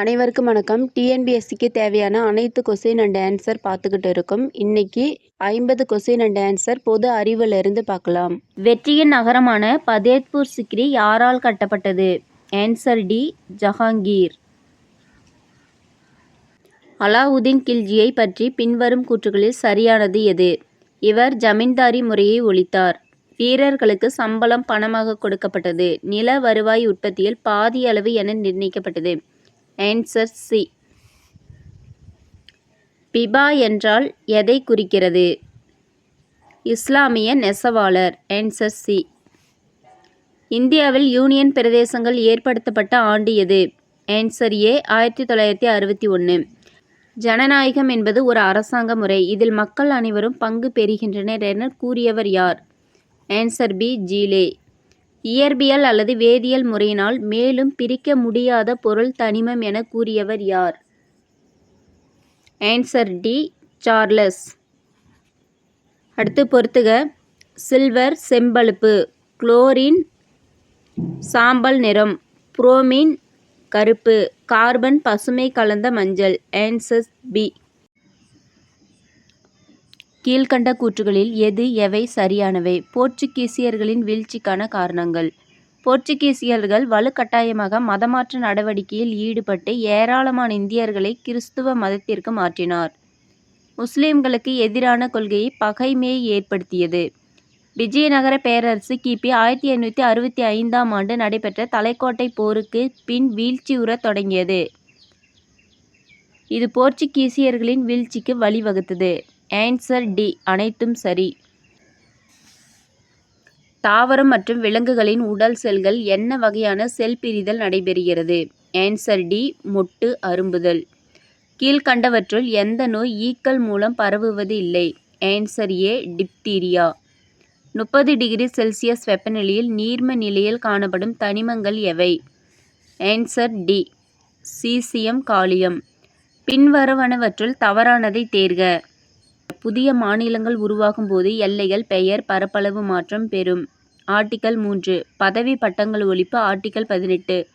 அனைவருக்கும் வணக்கம். டிஎன்பிஎஸ்சிக்கு தேவையான அனைத்து கொஸ்டின் அண்ட் ஆன்சர் பார்த்துக்கிட்டு இருக்கும். இன்னைக்கு ஐம்பது கொஸ்டின் அண்ட் ஆன்சர் பொது அறிவிலிருந்து பார்க்கலாம். வெற்றியின் நகரமான பதேத்பூர் சிக்ரி யாரால் கட்டப்பட்டது? Answer D Jahangir. அலாவுதீன் கில்ஜியை பற்றி பின்வரும் கூற்றுகளில் சரியானது எது? இவர் ஜமீன்தாரி முறையை ஒழித்தார். வீரர்களுக்கு சம்பளம் பணமாக கொடுக்கப்பட்டது. நில வருவாய் உற்பத்தியில் பாதி அளவு என நிர்ணயிக்கப்பட்டது. ஆன்சர் சி பிபா என்றால் எதை குறிக்கிறது? இஸ்லாமிய நெசவாளர். ஆன்சர் சி இந்தியாவில் யூனியன் பிரதேசங்கள் ஏற்படுத்தப்பட்ட ஆண்டு எது? ஆன்சர் ஏ ஆயிரத்தி தொள்ளாயிரத்தி அறுபத்தி ஒன்று ஜனநாயகம் என்பது ஒரு அரசாங்க முறை. இதில் மக்கள் அனைவரும் பங்கு பெறுகின்றனர் என கூறியவர் யார்? Answer B Joule. இயற்பியல் அல்லது வேதியியல் முறையினால் மேலும் பிரிக்க முடியாத பொருள் தனிமம் என கூறியவர் யார்? ஆன்சர் டி சார்லஸ் அடுத்து பொறுத்துக. சில்வர் செம்பழுப்பு குளோரின் சாம்பல் நிறம் புரோமின் கருப்பு கார்பன் பசுமை கலந்த மஞ்சள். ஆன்சஸ் பி கீழ்கண்ட கூற்றுகளில் எது எவை சரியானவை? போர்ச்சுகீசியர்களின் வீழ்ச்சிக்கான காரணங்கள். போர்ச்சுகீசியர்கள் வலுக்கட்டாயமாக மதமாற்ற நடவடிக்கையில் ஈடுபட்டு ஏராளமான இந்தியர்களை கிறிஸ்துவ மதத்திற்கு மாற்றினார். முஸ்லிம்களுக்கு எதிரான கொள்கையை பகைமையை ஏற்படுத்தியது. விஜயநகர பேரரசு கிபி ஆயிரத்தி எண்ணூற்றி அறுபத்தி ஐந்தாம் ஆண்டு நடைபெற்ற தலைக்கோட்டை போருக்கு பின் வீழ்ச்சியுறத் தொடங்கியது. இது போர்ச்சுகீசியர்களின் வீழ்ச்சிக்கு வழிவகுத்தது. ஆன்சர் டி அனைத்தும் சரி. தாவரம் மற்றும் விலங்குகளின் உடல் செல்கள் என்ன வகையான செல் பிரிதல் நடைபெறுகிறது? ஆன்சர் டி மொட்டு அரும்புதல். கீழ்கண்டவற்றுள் எந்த நோய் ஈக்கள் மூலம் பரவுவது இல்லை? ஆன்சர் ஏ டிப்தீரியா முப்பது டிகிரி செல்சியஸ் வெப்பநிலையில் நீர்ம நிலையில் காணப்படும் தனிமங்கள் எவை? Answer D caesium gallium. பின்வருவனவற்றுள் தவறானதை தேர்க. புதிய மாநிலங்கள் உருவாகும் போது எல்லைகள் பெயர் பரப்பளவு மாற்றம் பெறும். ஆர்டிக்கல் மூன்று பதவி பட்டங்கள் ஒழிப்பு ஆர்டிக்கல் பதினெட்டு.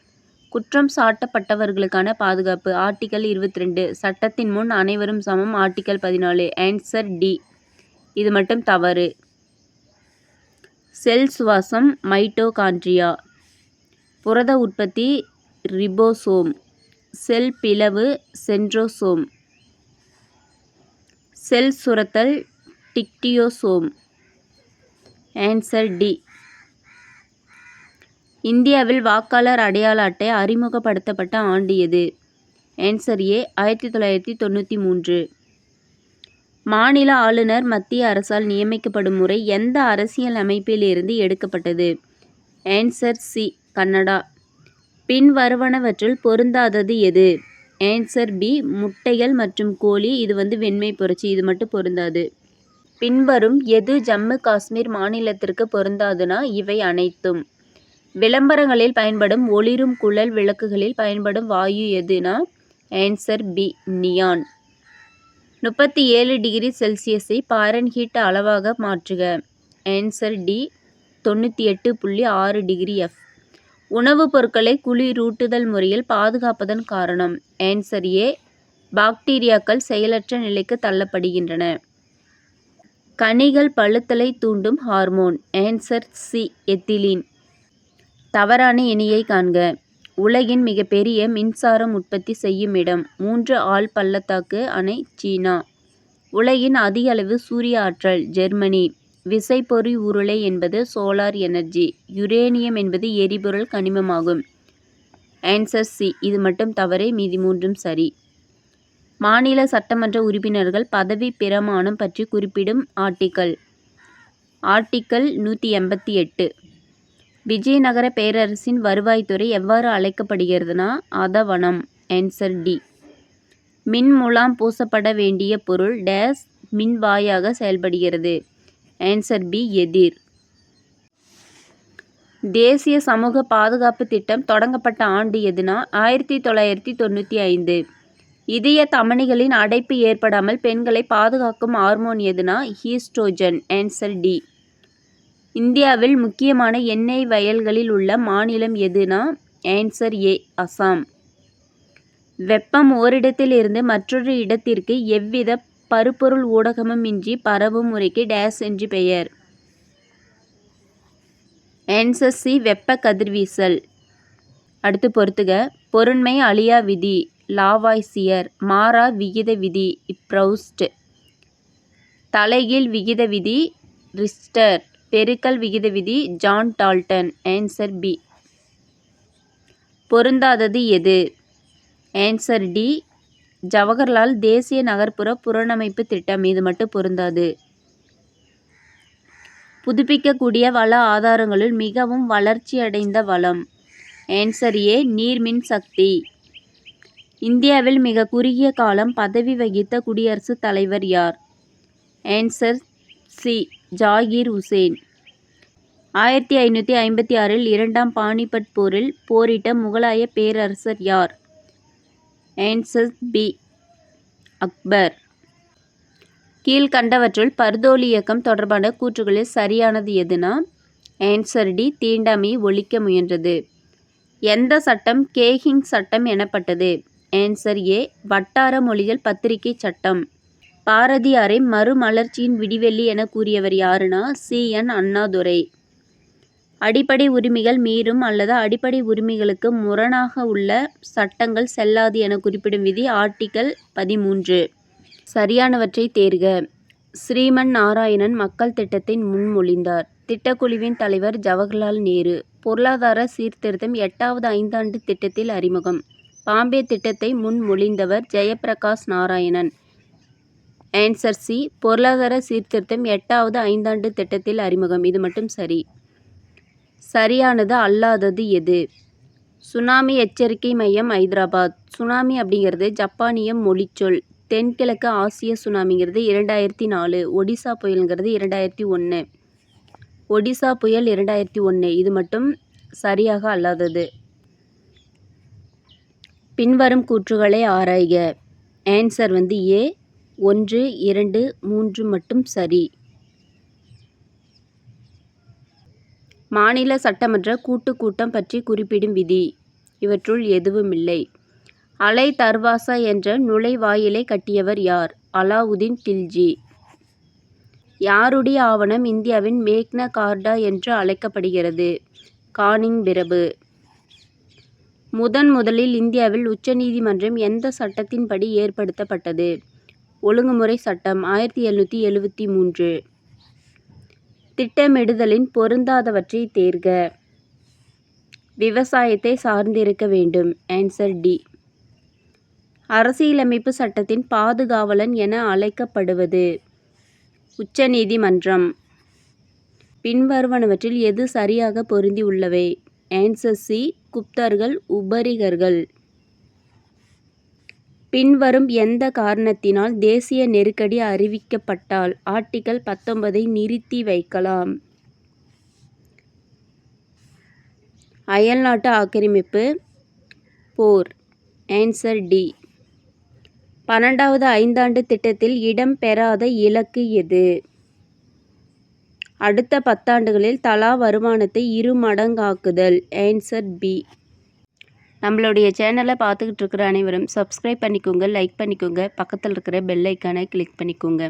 குற்றம் சாட்டப்பட்டவர்களுக்கான பாதுகாப்பு ஆர்டிக்கல் இருபத்தி ரெண்டு சட்டத்தின் முன் அனைவரும் சமம் ஆர்டிக்கல் பதினாலு. Answer D. இது மட்டும் தவறு. செல் சுவாசம் மைட்டோகாண்ட்ரியா. புரத உற்பத்தி ரிபோசோம். செல் பிளவு சென்ட்ரோசோம் செல் சுரத்தல் டிக்டியோசோம். Answer D. இந்தியாவில் வாக்காளர் அடையாள அட்டை அறிமுகப்படுத்தப்பட்ட ஆண்டு எது? ஆன்சர் ஏ ஆயிரத்தி தொள்ளாயிரத்தி தொண்ணூற்றி மூன்று. மாநில ஆளுநர் மத்திய அரசால் நியமிக்கப்படும் முறை எந்த அரசியல் அமைப்பிலிருந்து எடுக்கப்பட்டது? Answer C Kannada. பின்வருவனவற்றில் பொருந்தாதது எது? ஆன்சர் பி முட்டைகள் மற்றும் கோழி. இது வந்து வெண்மை புரட்சி. இது மட்டும் பொருந்தாது. பின்வரும் எது ஜம்மு காஷ்மீர் மாநிலத்திற்கு பொருந்தாதுன்னா இவை அனைத்தும். விளம்பரங்களில் பயன்படும் ஒளிரும் குழல் விளக்குகளில் பயன்படும் வாயு எதுனா? ஆன்சர் பி நியான் முப்பத்தி ஏழு டிகிரி செல்சியஸை பாரன்ஹீட் அளவாக மாற்றுக. ஆன்சர் டி தொண்ணூற்றி எட்டு புள்ளி ஆறு டிகிரி எஃப் உணவுப் பொருட்களை குளிரூட்டுதல் முறையில் பாதுகாப்பதன் காரணம். Answer A. பாக்டீரியாக்கள் செயலற்ற நிலைக்கு தள்ளப்படுகின்றன. கனிகள் பழுத்தலை தூண்டும் ஹார்மோன். Answer C. எத்திலீன். தவறான இணையை காண்க. உலகின் மிகப்பெரிய மின்சாரம் உற்பத்தி செய்யும் இடம். மூன்று ஆள் பள்ளத்தாக்கு அணை சீனா. உலகின் அதிக அளவு சூரிய ஆற்றல் ஜெர்மனி. விசைப்பொறி உருளை என்பது சோலார் எனர்ஜி யுரேனியம் என்பது எரிபொருள் கனிமமாகும். ஆன்சர் சி இது மட்டும் தவறே மீதி மூன்றும் சரி. மாநில சட்டமன்ற உறுப்பினர்கள் பதவி பிரமாணம் பற்றி குறிப்பிடும் ஆர்டிக்கல் ஆர்டிக்கல் நூற்றி எண்பத்தி எட்டு. விஜயநகர பேரரசின் வருவாய்த்துறை எவ்வாறு அழைக்கப்படுகிறதுனா அதவனம். ஆன்சர் டி மின்முலாம் பூசப்பட வேண்டிய பொருள் டேஸ் மின்வாயாக செயல்படுகிறது. ஆன்சர் பி எதிர். தேசிய சமூக பாதுகாப்பு திட்டம் தொடங்கப்பட்ட ஆண்டு எதுனா? ஆயிரத்தி தொள்ளாயிரத்தி தொண்ணூற்றி ஐந்து. இதய தமணிகளின் அடைப்பு ஏற்படாமல் பெண்களை பாதுகாக்கும் ஹார்மோன் எதுனா? ஹீஸ்ட்ரோஜன். ஆன்சர் டி இந்தியாவில் முக்கியமான எண்ணெய் வயல்களில் உள்ள மாநிலம் எதுனா? Answer A Assam. வெப்பம் ஓரிடத்திலிருந்து மற்றொரு இடத்திற்கு எவ்வித பருப்பொருள் ஊடகமும் இன்றி பரவும் முறைக்கு டேஸ் என்று பெயர். என்சஸ்சி சி வெப்ப கதிர்வீசல். அடுத்து பொறுத்துக. பொருண்மை அழியா விதி. லாவாய்சியர். மாறா விகித விதி. இப்ரௌஸ்ட். தலைகீழ் விகித விதி. ரிஸ்டர். பெருக்கல் விகித விதி. John Dalton. Answer B. பொருந்தாதது எது? Answer D. ஜவஹர்லால் தேசிய நகர்ப்புற புனரமைப்பு திட்டம் இது மட்டும் பொருந்தாது. புதுப்பிக்கக்கூடிய வள ஆதாரங்களுள் மிகவும் வளர்ச்சியடைந்த வளம். ஆன்சர் ஏ நீர்மின் சக்தி. இந்தியாவில் மிக குறுகிய காலம் பதவி வகித்த குடியரசுத் தலைவர் யார்? Answer C. ஜாகிர் உசேன். ஆயிரத்தி ஐநூற்றி ஐம்பத்தி ஆறில் இரண்டாம் பானிபட் போரில் போரிட்ட முகலாய பேரரசர் யார்? Answer B Akbar. கீழ்கண்டவற்றுள் பர்தோலி இயக்கம் தொடர்பான கூற்றுகளில் சரியானது எதுனா? ஆன்சர் டி தீண்டாமையை ஒழிக்க முயன்றது. எந்த சட்டம் கேஹிங் சட்டம் எனப்பட்டது? ஆன்சர் ஏ வட்டார மொழிகள் பத்திரிகை சட்டம். பாரதியாரை மறுமலர்ச்சியின் விடிவெள்ளி என கூறியவர் யாருன்னா சி என் அண்ணாதுரை. அடிப்படை உரிமைகள் மீறும் அல்லது அடிப்படை உரிமைகளுக்கு முரணாக உள்ள சட்டங்கள் செல்லாது என குறிப்பிடும் விதி ஆர்டிகல் பதிமூன்று. சரியானவற்றை தேர்க. ஸ்ரீமன் நாராயணன் மக்கள் திட்டத்தை முன்மொழிந்தார் திட்டக்குழுவின் தலைவர் ஜவஹர்லால் நேரு. பொருளாதார சீர்திருத்தம் எட்டாவது ஐந்தாண்டு திட்டத்தில் அறிமுகம். பாம்பே திட்டத்தை முன்மொழிந்தவர் ஜெயபிரகாஷ் நாராயணன். Answer C. பொருளாதார சீர்திருத்தம் எட்டாவது ஐந்தாண்டு திட்டத்தில் அறிமுகம். இது மட்டும் சரி. சரியானது அல்லாதது எது? சுனாமி எச்சரிக்கை மையம் ஐதராபாத். சுனாமி அப்படிங்கிறது ஜப்பானிய மொழிச்சொல். தென்கிழக்கு ஆசிய சுனாமிங்கிறது இரண்டாயிரத்தி நாலு ஒடிசா புயலுங்கிறது இரண்டாயிரத்தி ஒன்று ஒடிசா புயல் இரண்டாயிரத்தி ஒன்று இது மட்டும் சரியாக அல்லாதது. பின்வரும் கூற்றுகளை ஆராய்க. ஆன்சர் வந்து ஏ ஒன்று இரண்டு மூன்று மட்டும் சரி. மாநில சட்டமன்ற கூட்டுக் கூட்டம் பற்றி குறிப்பிடும் விதி. இவற்றுள் எதுவுமில்லை. அலை தர்வாசா என்ற நுழைவாயிலை கட்டியவர் யார்? அலாவுதீன் கில்ஜி. யாருடைய ஆவணம் இந்தியாவின் மேக்ன கார்டா என்று அழைக்கப்படுகிறது? கானிங் பிரபு. முதன் முதலில் இந்தியாவில் உச்சநீதிமன்றம் எந்த சட்டத்தின்படி ஏற்படுத்தப்பட்டது? ஒழுங்குமுறை சட்டம் ஆயிரத்தி எழுநூற்றி எழுபத்தி மூன்று. திட்டமிடுதலின் பொருந்தாதவற்றை தேர்க. விவசாயத்தை சார்ந்திருக்க வேண்டும். ஆன்சர் டி அரசியலமைப்பு சட்டத்தின் பாதுகாவலன் என அழைக்கப்படுவது. உச்சநீதிமன்றம். பின்வருவனவற்றில் எது சரியாக பொருந்தி உள்ளவை? ஆன்சர் சி குப்தர்கள் உபரிகர்கள். பின்வரும் எந்த காரணத்தினால் தேசிய நெருக்கடி அறிவிக்கப்பட்டால் ஆர்டிகல் பத்தொன்பதை நிறுத்தி வைக்கலாம். அயல்நாட்டு ஆக்கிரமிப்பு போர். ஆன்சர் டி பன்னெண்டாவது ஐந்தாண்டு திட்டத்தில் இடம்பெறாத இலக்கு எது? அடுத்த பத்தாண்டுகளில் தலா வருமானத்தை இரு மடங்காக்குதல் ஆன்சர் பி நம்மளுடைய சேனலை பார்த்துக்கிட்டு இருக்கிற அனைவரும் சப்ஸ்கிரைப் பண்ணிக்கோங்க லைக் பண்ணிக்கோங்க. பக்கத்தில் இருக்கிற பெல் ஐக்கானை கிளிக் பண்ணிக்கோங்க.